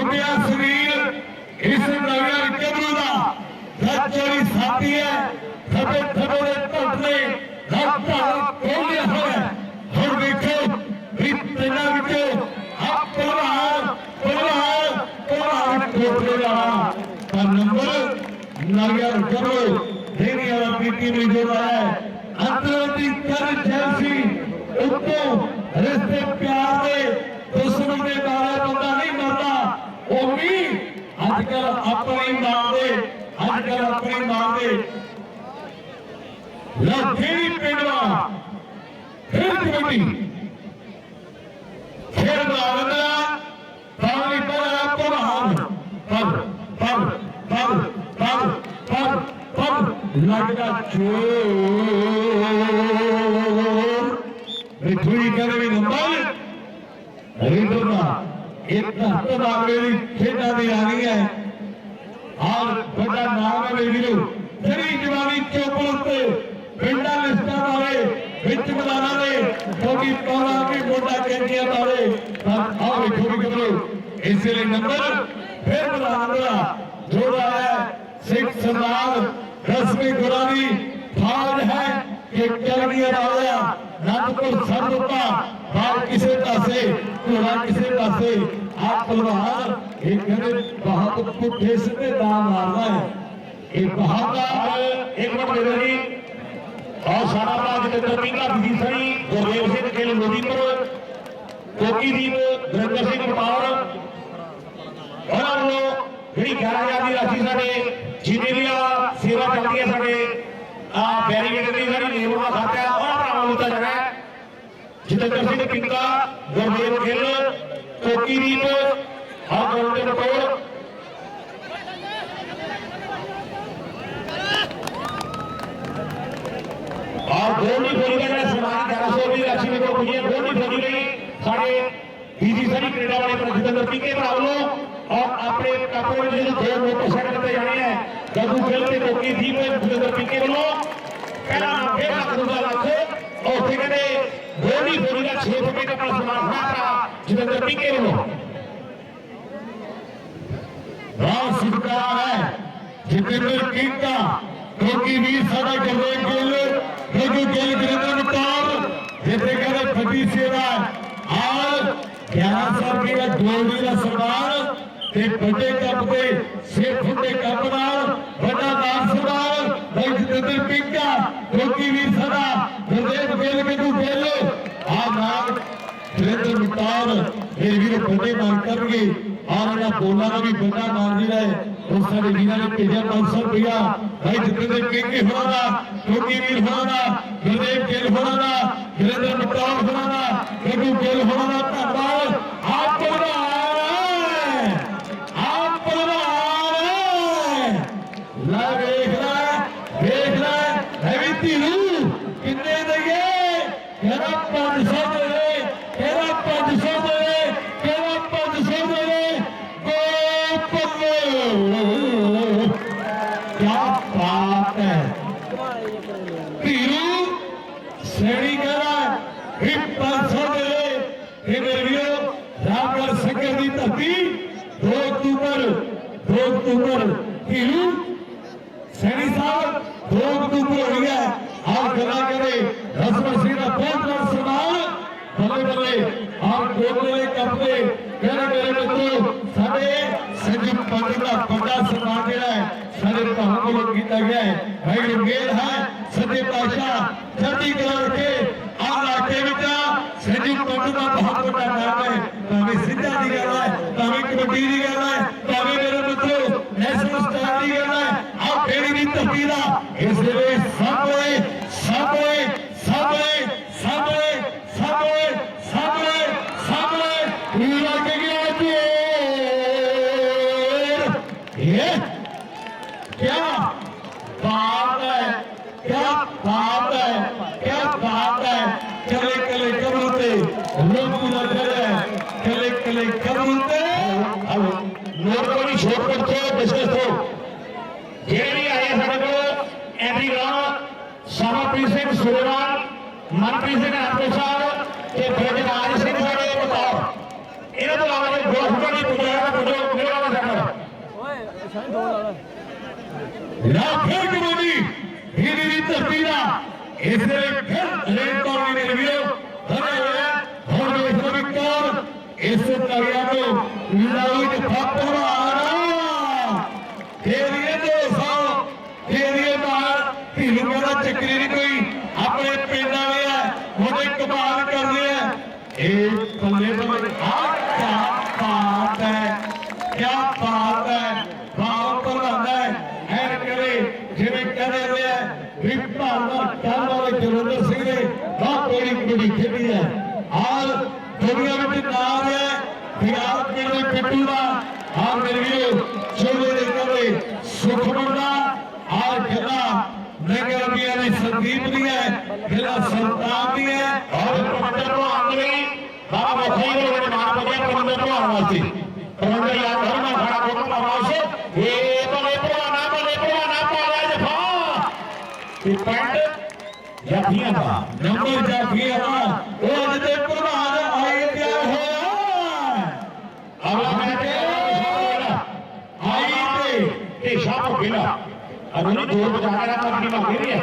कृपया सुनील इस नगर केबल का रथ चोरी साथी है थपे थपे टटने रथ पर कोई है और देखो इतना देखो आप प्रहार प्रहार प्रहार कोटे लगा का नंबर नगर केबल देनी वाला पीटी में जोड़ा है अंतर्राष्ट्रीय कर जैसी उनको रिश्ते प्यार ਲੱਖੀ ਪਿੰਡਵਾ ਫਿਰ ਕਬੱਡੀ ਫਿਰ ਬਾਵੰਦਾ ਪਾਣੀ ਪਰ ਪ੍ਰਭਾਨ ਪਰ ਪਰ ਪਰ ਪਰ ਪਰ ਪਰ ਲੱਗਦਾ ਚੋਰ ਰਿਠੂਈ ਕਰੇ ਵੀ ਨੰਬਰ ਰਿੰਦਰਨਾ ਇੱਕ ਹੱਥ ਮਾਰਵੇ ਦੀ ਖੇਡਾਂ ਦੀ ਆ ਰਹੀ ਹੈ ਆਰ ਵੱਡਾ ਨਾਮ ਹੈ ਮੇਰੇ ਵਿੱਚ ਮਦਾਨਾਂ ਦੇ ਕਿਉਂਕਿ ਪੌੜਾ ਵੀ ਮੋਢਾ ਕਹਿੰਦੀਆਂ ਵਾਲੇ ਤਾਂ ਆਹ ਵੇਖੋ ਵੀ ਕਬਰੋ ਇਸੇ ਲਈ ਨੰਬਰ ਫਿਰ ਮਦਾਨਾਂ ਦਾ ਜੋੜਾ ਹੈ ਸਿੱਖ ਸਰਦਾਰ ਰਸਮੀ ਗੁਰਾਨੀ ਫਾਜ ਹੈ ਕਿ ਕਲਗੀਆਂ ਵਾਲਿਆ ਨੰਦਪੁਰ ਸਰਦੁੱਪਾ ਬਾਹਰ ਕਿਸੇ ਪਾਸੇ ਘੋੜਾ ਕਿਸੇ ਪਾਸੇ ਆਪ ਪਹਿਲਵਾਨ ਇਹ ਕਹਿੰਦੇ ਬਹੁਤ ਪੁੱਠੇ ਸਿੱਧੇ ਦਾ ਮਾਰਦਾ ਹੈ ਇਹ ਬਹਾਦਰ ਇੱਕ ਮਿੰਟ ਦੇ ਦਿਓ ਜੀ ਔਰ ਸਾਡਾ ਭਰਾ ਜਤਿੰਦਰ ਪਿੰਗਾ ਬੀਜੀ ਸਣੀ ਗੁਰਦੇਵ ਕੋਕੀਦੀਪ ਗੁਰਿੰਦਰ ਸਿੰਘ ਬਟੌਰ ਉਹਨਾਂ ਵੱਲੋਂ ਜਿਹੜੀ 11000 ਦੀ ਰਾਸ਼ੀ ਸਾਡੇ ਜਿੰਨੇ ਵੀ ਆ ਸੇਵਾ ਚੱਲਦੀ ਹੈ ਸਾਡੇ, ਆ ਬੈਰੀਗੇਡ ਦੀ ਸਾਡੀ ਲੇਬਰ ਦਾ ਖਾਤਾ ਹੈ, ਉਹਨਾਂ ਭਰਾਵਾਂ ਨੂੰ ਦਿੱਤਾ ਜਾਣਾ ਹੈ। ਜਤਿੰਦਰ ਸਿੰਘ ਪਿੰਗਾ ਗੁਰਦੇਵ ਗਿੱਲ ਕੋਕੀਦੀਪ गोली फोड़ी करना सन्मानित धारासभ्य लक्ष्मी को पूजिए गोली फोड़ी गई साढ़े बीजीसरी क्रीडा वाले प्रतिद्वंद पीके रावलो और अपने कपड़े में जो थे वो पोशाक जाने हैं। गगू खेलते तो की थी में प्रतिद्वंद पीके वालो पहला फिर आकरूँगा लाखे और फिर कहते गोली फोड़ी का छह सौ मीटर पर समाधान था, जितेंद्र पीके वालो राम शुभकामना जितेंद्र किंग का क्योंकि भी सारा के खेल લોકો ગેલ ગ્રામનો તાર જેતે કરે ફટી સેવા આજ જ્ઞાન સાહેબ કે ગોળી ਦਾ ਸਰਦਾਰ ਤੇ ਵੱਡੇ ਕੱਪ ਦੇ ਸੇਠ ਦੇ ਕੱਪ ਨਾਲ, ਵੱਡਾ ਨਾਮ ਸਰਦਾਰ ਭਾਈ ਜਿੰਦਰ ਪਿੰਗਾ ਲੋਕੀ ਵੀ ਸਦਾ, ਗੁਰਦੇਵ ਗੇਲ ਮੈਨੂੰ ਫੇਲੋ ਆ ਨਾਮ ਜਿੰਦਰ ਮੁਤਾਰ ਇਹ ਵੀਰ ਵੱਡੇ ਮਾਨ ਕਰਨਗੇ, ਆਹ ਜਿਹੜਾ ਬੋਲਾਂ ਦਾ ਵੀ ਵੱਡਾ ਮਾਨ ਜੀ ਰਹੇ ਉਹ ਸਾਡੇ ਵੀਰਾਂ ਨੇ ਭੇਜਿਆ 500 ਰੁਪਇਆ ਭਾਈ ਜਿਤਨੇ ਕਿੰਗੇ ਹੋਣਾ ਦਾ ਟੋਕੀ ਵੀਰ ਹੋਣਾ ਦਾ, ਗੁਰਦੇਵ ਗਿੱਲ ਹੋਣਾ ਦਾ, ਗੁਰਿੰਦਰ ਮਿਤਾਰ ਹੋਣਾ ਦਾ ਗੁਰੂ ਗਿੱਲ ਹੋਣਾ ਦਾ, ਧੰਨਵਾਦ। दो अक्टूबर की सैनी साहब दो अक्टूबर हुई हाल गला करे, रस्म सीधा बहुत बहुत सवाल बल्ले बल्ले और गोले कपड़े। मेरे मेरे बच्चों साढ़े सजीव पाटिल का बड़ा सम्मान दिला है। साढ़े हम लोग गीता गया है। भाई मेल है सत्य पाशाह चढ़ी है। क्या बात है? क्या बात है? क्या बात है? कले कले कबूते कले कले कबूते अब को भी छोड़ कर बिज़नेस तो। को। एवरी राउंड मनप्रीत सिंह आपके साथ के बताओ। इन्हें तो आवाज़ गोष्ठ ਰਾਖੇ ਕਬੱਡੀ ਹੀਰੀ ਦੀ ਧਰਤੀ ਦਾ ਇਸ ਦੇ ਫਿਰ लेकिन अभी यानी संदीप भी है, जिला संतान भी है, और पंडित तो को आंगली बाबा बखाई ने मेरे बाप के पंडित को आवासी। पंडित याद घर में खड़ा को आवासी ये तो ले पूरा ना तो ले पूरा ना पाला जे फा ये पंडित जाफिया था, नंबर जाफिया था। ধোনি ধोनी ज्यादा कर दी हो गई है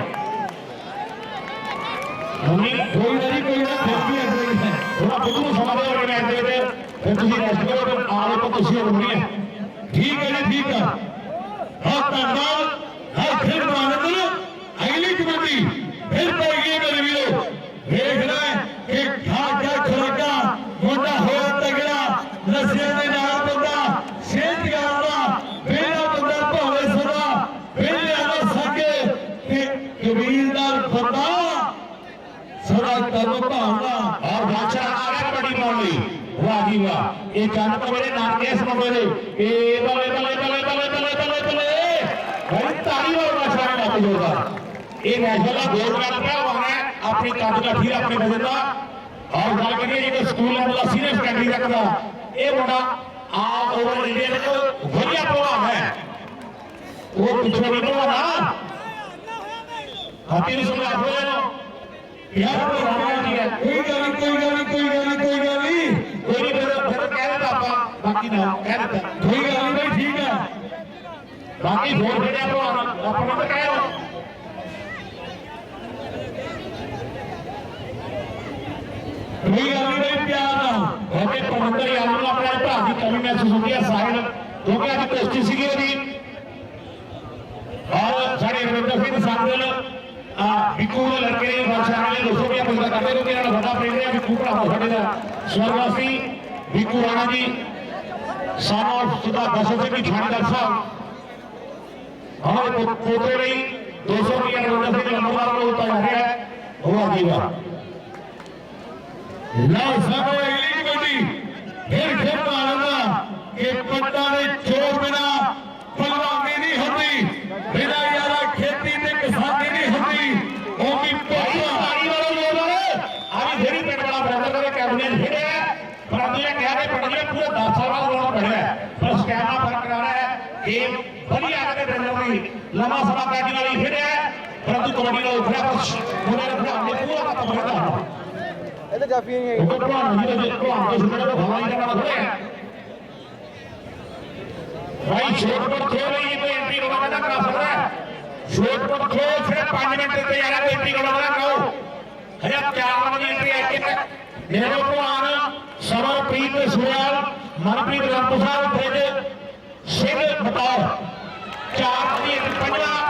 धोनी कोई नहीं कोई ना फिर भी ऐसे ही है थोड़ा बुद्धू समझ रहे हो ऐसे थे फिर तुझे रेस्ट करो आरो तो तुझे हो रही है ठीक है ठीक है हां करना दीनदार फटा सदा तबका होना और भाषा आगे बड़ी मौली वाह जी वाह। ये तो मेरे नाम के इसमें बोले ए बले बले बले बले बले बले बले भाई, ताली और भाषा में बात होगा ये नेशनल गवर्नमेंट का वहाँ अपनी कांड का ठीक अपने बजे का। और गल करिए ये स्कूल वाला सीरियस कैंडिडेट का। ये मुंडा आप है हाथी ने समझा हो जाओ यार कोई रामायण नहीं है कोई गाली कोई गाली कोई गाली कोई गाली कोई नहीं मेरा फिर कह रहा था बाकी ना कह रहा था कोई गाली भाई ठीक है बाकी फ़ोन भेजा तो अपना तो कह रहा कोई गाली भाई प्यार ना होके प्रबंधक यार ने अपने भरा की कमी महसूस हो गया साहिल क्योंकि अज कुश्ती सी और साढ़े रविंद्र सिंह साहब විකුණ ලර්කේ භාෂාවේ දොසෝරිය පුස්තක කටේරු කියන ભટા પ્રેમિયા વિકુપરા હોડેલા સ્વર્ગવાસી વિકુ રાણાજી સન ઓફ સુધા દશોજી की छाणीदार साहब हमारे पोते नहीं दो सौ रुपया रोडा से लंबा होता है हुआ दीवा नौ समय इली कोटी फिर खेत आनंदा एक पट्टा थोड़ा बैटिंग वाली फिर है परंतु कबड्डी का उठा कुछ बुरे रखना हमने पूरा का कबड्डी का ऐसे तो काफ़ी नहीं है तो कौन है ये तो हम तो सुनने को भलाई करना पड़े भाई शॉट पर खेल रही है तो एंट्री करवाना ना करा सकता है शॉट पर खेल फिर पाँच मिनट तक यार तो को करवाना कहो अरे क्या वाली एंट्री है कि नेहरू को आना सरवप्रीत सुयाल मनप्रीत रामपुसार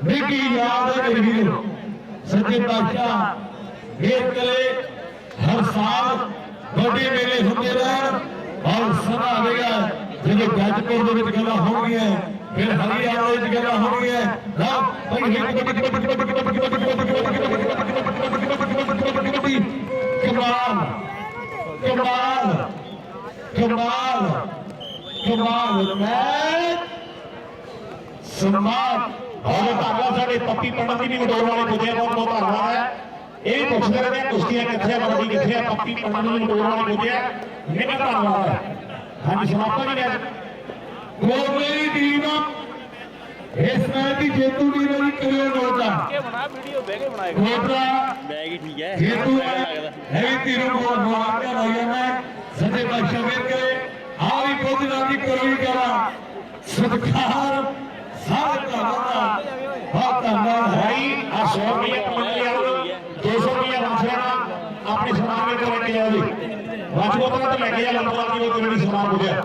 ਮੇਲਾ ਹੈ ਯਾਦ ਹੈ ਮੇਰੇ ਸੱਚੇ ਪਾਤਸ਼ਾਹ ਮੇਰ ਕਰੇ ਹਰ ਸਾਲ ਵੱਡੇ ਮੇਲੇ ਹੁੰਦੇ ਰਹਿਣ ਔਰ ਸਮਾਂ ਆਵੇਗਾ ਜਦੋਂ ਗੱਜਪੁਰ ਦੇ ਵਿੱਚ ਗੱਲਾਂ ਹੋਣਗੀਆਂ ਫਿਰ ਹਰਿਆਣਾ ਵਿੱਚ ਗੱਲਾਂ ਹੋਣਗੀਆਂ ਨਾ ਭਾਈ ਕਮਾਲ ਕਮਾਲ ਕਮਾਲ ਕਮਾਲ ਮੈਚ ਸਮਾਪਤ ਔਰ ਧੰਨਵਾਦ ਸਾਡੇ ਪੱਪੀ ਪੰਡਤ ਜੀ ਵੀ ਮਟੋਰ ਵਾਲੇ ਪੁੱਜੇ ਬਹੁਤ ਬਹੁਤ ਧੰਨਵਾਦ ਹੈ। ਇਹ ਵੀ ਪੁੱਛਦੇ ਰਹਿੰਦੇ ਆ ਕੁਸ਼ਤੀਆਂ ਕਿੱਥੇ ਆ ਮੰਡੀ ਕਿੱਥੇ ਆ ਪੱਪੀ ਪੰਡਤ ਜੀ ਮਟੋਰ ਵਾਲੇ ਪੁੱਜੇ ਆ। ਨਿੱਘਾ ਧੰਨਵਾਦ ਹੈ। ਹਾਂਜੀ ਸਮਾਪਤ ਜੀ ਨੇ ਕੋਬਰੇ ਦੀ ਟੀਮ ਇਸ ਮੈਚ ਦੀ ਜੇਤੂ ਟੀਮ ਜੀ ਕਰਿਓ ਨੋਟਾ ਬਣਾ ਵੀਡੀਓ ਬਹਿ ਕੇ ਬਣਾਏਗਾ। ਕੋਬਰਾ ਬੈਗ ਹੀ ਠੀਕ ਹੈ। ਜੇਤੂ ਹੈ ਤੀਰੋਂ ਬਹੁਤ ਬਹੁਤ ਰਹੀ ਹੈ। ਸੱਜੇ ਪਾਸ਼ਾ ਵੇਖ ਕੇ ਆ ਵੀ ਬੁੱਧ ਨਾਲ ਦੀ ਕਰੋਈ ਕਰਾ ਸਤਿਕਾਰ। ਸਾਰੇ ਭਰਾਵਾਂ ਬਹੁਤ ਧੰਨਵਾਦ ਹੈ ਆ 100 ਰੁਪਏ ਮੰਡਲੀ ਵਾਲੋ 200 ਰੁਪਏ ਮਨਸ਼ੇਰਾ ਆਪਣੀ ਸਮਾਨ ਵਿੱਚ ਲੈ ਕੇ ਜਾਓ ਜੀ ਰਾਜਗੋਪਾਲ ਤੇ ਲੈ ਕੇ ਜਾ ਲੰਬਾ ਜੀ ਉਹ ਕਿਹੜੀ ਸਮਾਨ ਹੋ ਗਿਆ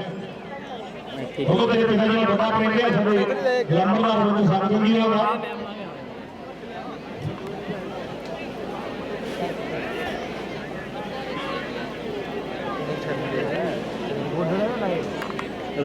ਉਹ ਤੇ ਪਹਿਲਾਂ ਜਿਹੜਾ ਵੱਡਾ ਪਿੰਡ ਹੈ ਸਾਡੇ ਲੰਬਾ ਰੋਡ ਸਾਡੀ ਜੀ ਹੋਗਾ